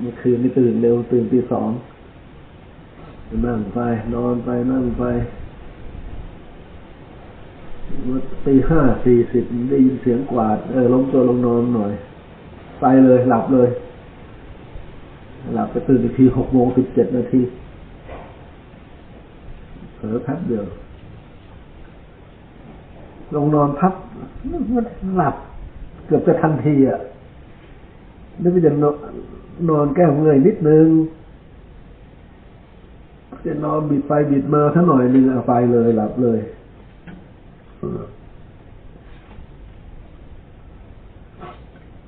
เมื่อคืนนี่ตื่นเร็วตื่นตีสองนั่งไปนอนไปนั่งไปตีห้าสี่สิบได้ยินเสียงกวาด เออล้มตัวลงนอนหน่อย ไปเลยหลับเลย หลับไปตื่นอีกทีหกโมงสิบเจ็ดนาทีเผลอแป๊บเดียว ลงนอนพักมันหลับ เกือบจะทันทีอะ นึกว่าจะนอนแก้เมื่อยนิดนึงจะนอนบิดไปบิดมาทั้งหน่อยนึงเอาไปเลยหลับเลย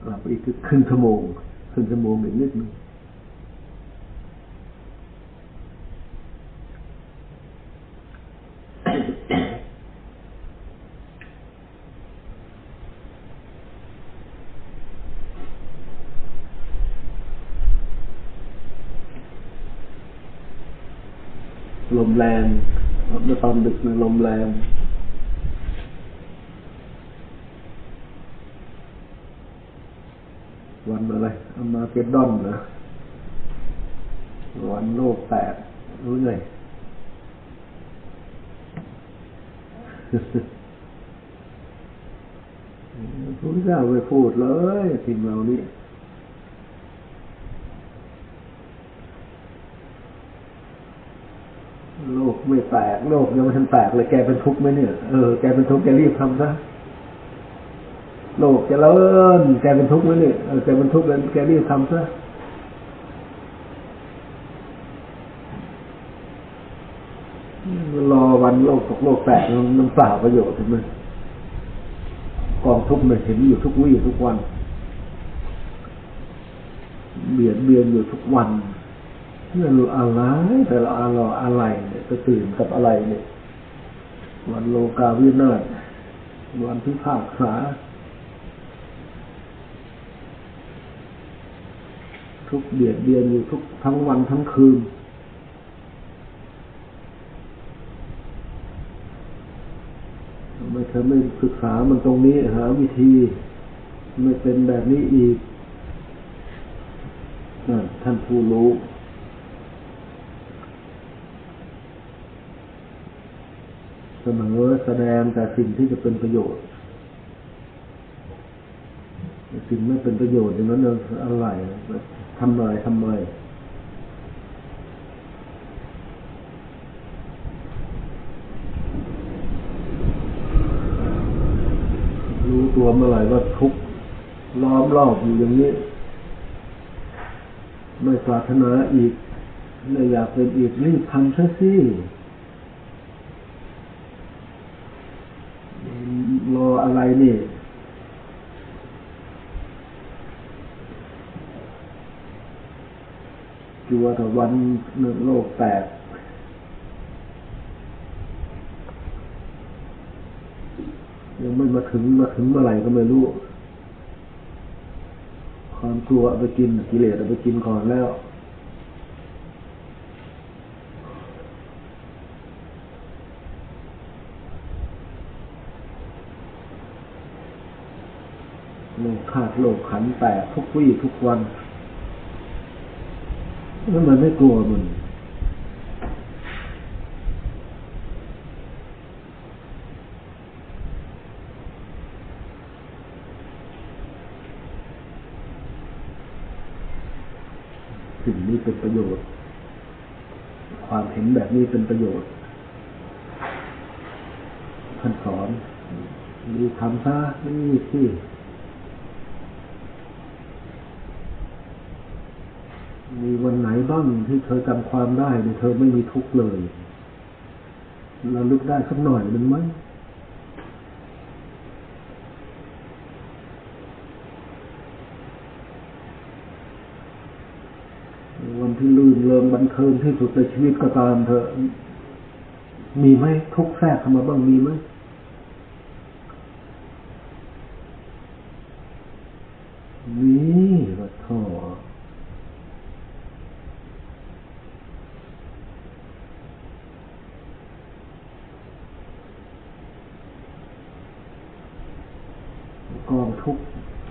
หลับอีกครึ่งชั่วโมงครึ่งชั่วโมงอีกนิดนึง มแรงเมื่อตอนดึกลมแรงวันอะไรเอามาเกดดอนนะวันโลกแตกรู้ไงพระเจ้าไปพูดเลยสิ่งเหล่านี้โลก ไม่แตกโลกยังไม่ทันแตกเลยแกเป็นทุกข์ไหมเนี่ยเออแกเป็นทุกข์แกรีบทำซะโลกจะเลินแกเป็นทุกข์ไหมเนี่ยเออแกเป็นทุกข์แล้วแกรีบทำซะรอวันโลกตกโลกแตกมันเปล่าประโยชน์ใช่ไหมกองทุกข์มันเห็นอยู่ทุกวี่ทุกวัน เบียดเบียนอยู่ทุกวัน เมื่อเราอะไรแต่เราอะไรอะไรเนี่ยจะตื่นกับอะไรเนี่ย วันโลกาวินาศวันพิพากษา ทุกเบียดเบียนอยู่ทุกทั้งวันทั้งคืนไม่เธอไม่ศึกษามันตรงนี้หาวิธี ไม่เป็นแบบนี้อีกท่านผู้รู้ เสมอแสดงแต่สิ่งที่จะเป็นประโยชน์ สิ่งไม่เป็นประโยชน์อย่างนั้นอะไรทำอะไรทำไมรู้ตัวเมื่อไหร่ว่าทุกล้อมรอบอยู่อย่างนี้ ไม่ปรารถนาอีกไม่อยากเป็นอีกรีบทำซะสิรออะไรนี่ กลัวแต่วันหนึ่งโลกแตกยังไม่มาถึงมาถึงเมื่อไหร่ก็ไม่รู้ ความกลัวเอาไปกินกิเลสเอาไปกินก่อนแล้วโลกขาดโลกขันแตกทุกวี่ทุกวัน แล้วมันไม่กลัวมัน สิ่งนี้เป็นประโยชน์ ความเห็นแบบนี้เป็นประโยชน์ท่านสอน มีทำซะนี่ที่ มีวันไหนบ้างที่เธอจำความได้เนี่ยเธอไม่มีทุกข์เลยเราลึกได้สักหน่อยมันไหมวันที่ลื่นเริงบันเทิงที่สุดในชีวิตก็ตามเธอมีไหมทุกแทรกเข้ามาบ้างมีไหมว่าท่อ กองทุก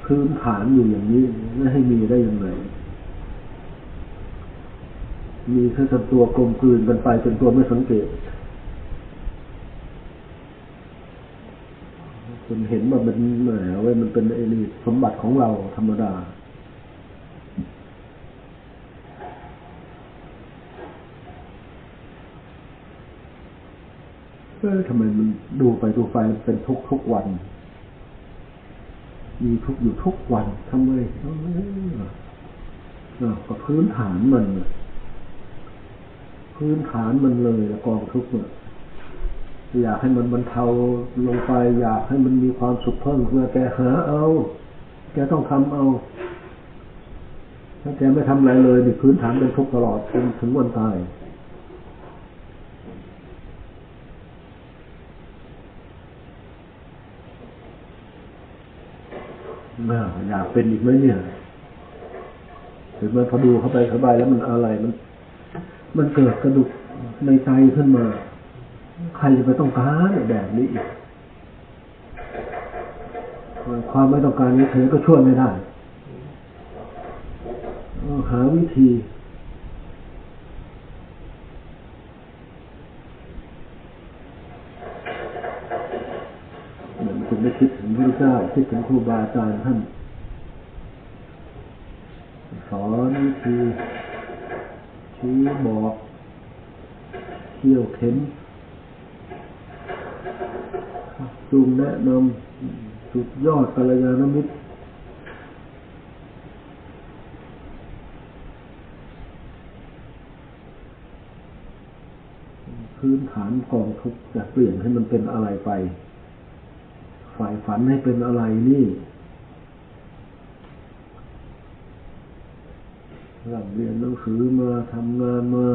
พื้นฐานอยู่อย่างนี้ไม่ให้มีได้ยังไงมีแค่ตัวกลมกลืนกันไปจนตัวไม่สังเกตจนเห็นว่ามันแหมเว้ยมันเป็นไอ้นี่สมบัติของเราธรรมดาเออทำไมมันดูไปดูไปมันเป็นทุกทุกวัน มีทุกอยู่ทุกวันทำไมก็พื้นฐานมัน พื้นฐานมันเลยละกองทุกข์เนี่ยอยากให้มันบรรเทาลงไป อยากให้มันมีความสุขเพิ่มเพื่อแกหาเอา แกต้องทำเอา ถ้าแกไม่ทำอะไรเลยนี่พื้นฐานเป็นทุกข์ตลอดจนถึงวันตาย น่าอยากเป็นอีกไหมเนี่ยถึงมันพอดูเข้าไปเข้าไปแล้วมันอะไรมัน มันเกิดกระดุกในใจขึ้นมา ใครจะไปต้องการแบบนี้อีกความไม่ต้องการนี้เธอก็ช่วยไม่ได้หาวิธี เหมือนคุณได้คิดถึงพระเจ้าคิดถึงครูบาอาจารย์ท่านสอนวิธีชี้บอกเที่ยวเข็นจูงแนะนำสุดยอดกัลยาณมิตรพื้นฐานกองทุกข์จะเปลี่ยนให้มันเป็นอะไรไป ฝ่ายฝันให้เป็นอะไรนี่หลังเรียนหนังสือมาทำงานมา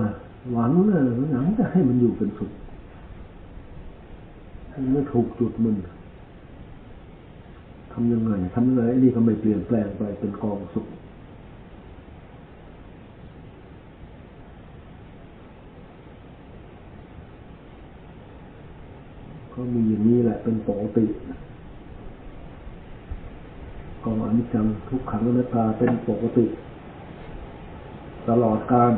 หวังนะหวังจะให้มันอยู่เป็นสุขมันไม่ถูกจุดมันทำยังไงทำยังไงไอ้นี่ก็ไม่เปลี่ยนแปลงไปเป็นกองสุขก็มีอย่างนี้แหละเป็นปกติ กองอนิจจังทุกขังอนัตตาเป็นปกติ ตลอดการ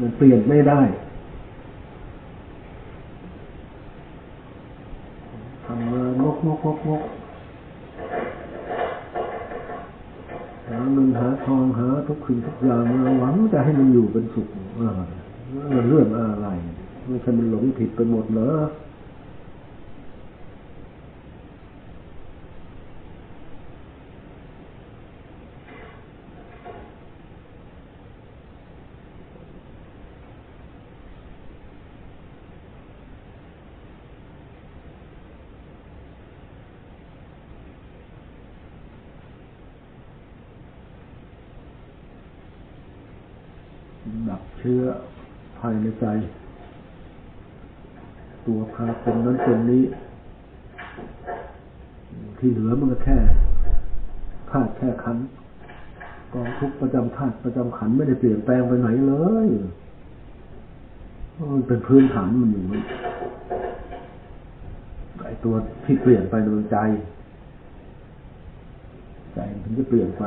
มันเปลี่ยนไม่ได้ทำงางกงกงกงกหาเงินหาทองหาทุกสิ่งทุกอย่างมาหวังจะให้มันอยู่เป็นสุขอ่ามันเรื่องอะไรไม่ใช่มันหลงผิดไปหมดเหรอ ดับเชื้อภายในใจ ตัวพาเป็นนั้นเป็นนี้ ที่เหลือมันก็แค่ธาตุแค่ขันกองทุกประจำธาตุประจำขันไม่ได้เปลี่ยนแปลงไปไหนเลยมันเป็นพื้นฐานมันอยู่ไอตัวที่เปลี่ยนไปมันใจ ใจมันจะเปลี่ยนไป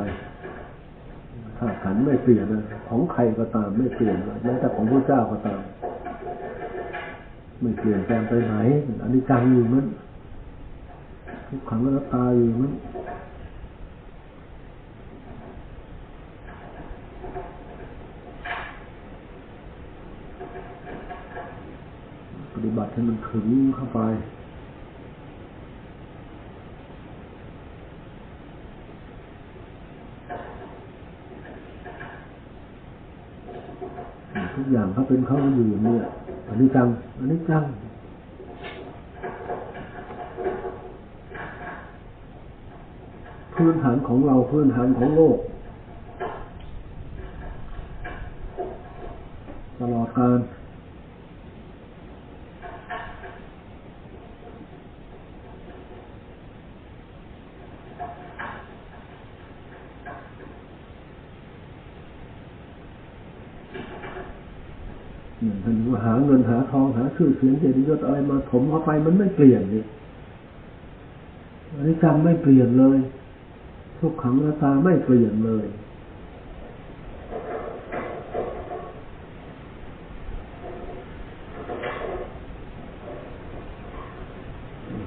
ถ้าขันไม่เปลี่ยนนะของใครก็ตามไม่เปลี่ยนนะแม้แต่ของพระเจ้าก็ตาม ไม่เปลี่ยนแปลงไปไหนอันนี้จังอยู่มันทุกขังอนัตตาอยู่มันปฏิบัติให้มันถึงเข้าไป ทุกอย่างเขาเป็นเขาอยู่เนี่ยอันนี้จังอันนี้จังพื้นฐานของเราพื้นฐานของโลก ท่านว่าหาเงินหาทองหาชื่อเสียงเกียรติยศอะไรมาถมเข้าไปมันไม่เปลี่ยนเลยอนิจจังไม่เปลี่ยนเลย ทุกขังหน้าตาไม่เปลี่ยนเลย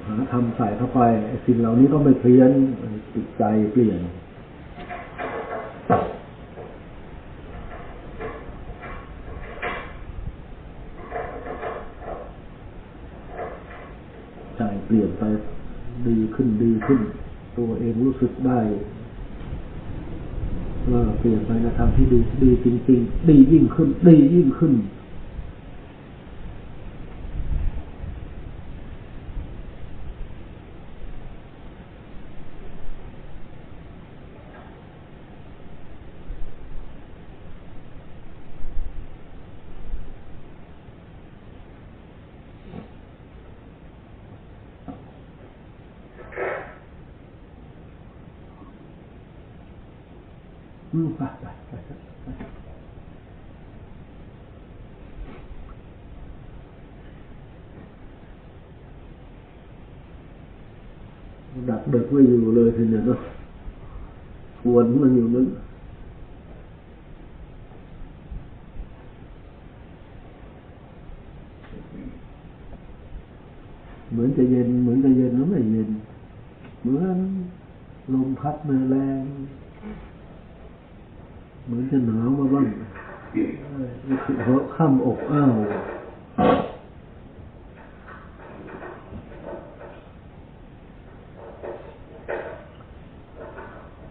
หาทำใส่เข้าไปสิ่งเหล่านี้ก็ไม่เปลี่ยนจิตใจเปลี่ยน ดีขึ้นดีขึ้น ตัวเองรู้สึกได้ว่าเปลี่ยนไปในทางที่ดีดีจริง ๆ ดียิ่งขึ้น ดียิ่งขึ้น อืมไปไปไปไปดักเด็กไม่อยู่เลยทีเนี้ยเนาะชวนมันอยู่นั้นเหมือนจะเย็นเหมือนจะเย็นแล้วไม่เย็นเหมือนลมพัดมาแรง เหมือนจะหนาวมาบ้างรู้สึกหัวค่ำอกอ้าว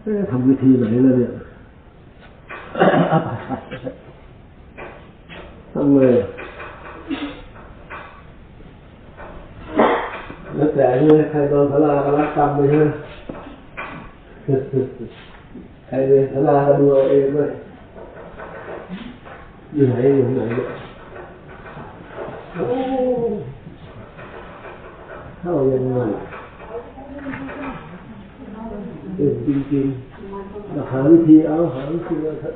เอ๊ะทำวิธีไหนแล้วเนี่ยเอาไปไปทำเลยแล้วแต่เนี่ยใครโดนพลาก็รับกรรมไปใช่ไหม ใครเรียนสลาก็ดูเอาเองด้วย อยู่ไหนอยู่ไหนเนี่ยโอ้เข้ายังไงเป็นจริงๆหาวิธีเอาหาวิธีเอาเถอะ